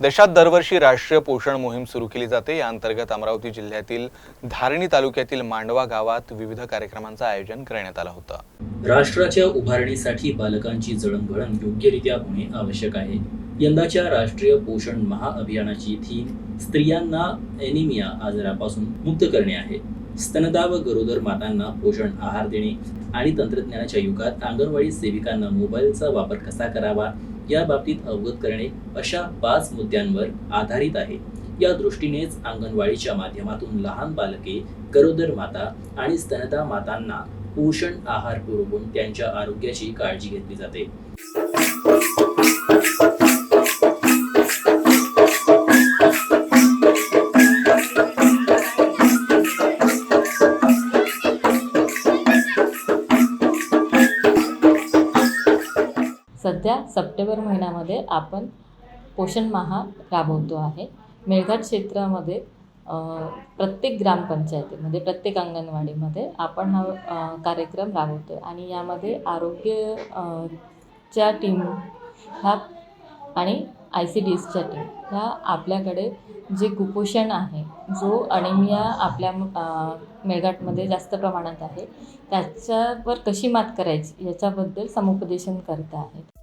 देशात दरवर्षी राष्ट्रीय पोषण मोहीम सुरू केली जाते. या अंतर्गत अमरावती जिल्ह्यातील धारणी तालुक्यातील मांडवा गावात विविध कार्यक्रमांचं आयोजन करण्यात आलं होतं. राष्ट्राच्या उभारणीसाठी बालकांची जळणघळण योग्यरित्या होणे आवश्यक आहे. यंदाच्या राष्ट्रीय पोषण महाअभियानाची थीम स्त्रियांना एनिमिया आजारापासून मुक्त करणे आहे. स्तनदा व गरोदर मातांना पोषण आहार देणे आणि तंत्रज्ञानाच्या युगात अंगणवाडी सेविकांना मोबाईलचा वापर कसा करावा या बाबतीत अवगत करणे अशा पाच मुद्द्यांवर आधारित आहे. या दृष्टीनेच अंगणवाडीच्या माध्यमातून लहान बालके गरोदर माता आणि स्तनदा मातांना पोषण आहार पुरवून त्यांच्या आरोग्याची काळजी घेतली जाते. सध्या सप्टेंबर महिन्यामध्ये आपण पोषण महा राबवतो आहे. मेळघाट क्षेत्रामध्ये प्रत्येक ग्रामपंचायतीमध्ये प्रत्येक अंगणवाडीमध्ये आपण हा कार्यक्रम राबवतो आहे आणि यामध्ये आरोग्य च्या टीम ह्या आणि आय सी डी एसच्या टीम ह्या आपल्याकडे जे कुपोषण आहे जो अनिमिया आपल्या मेळघाटमध्ये जास्त प्रमाणात आहे त्याच्यावर कशी मात करायची याच्याबद्दल समुपदेशन करत आहेत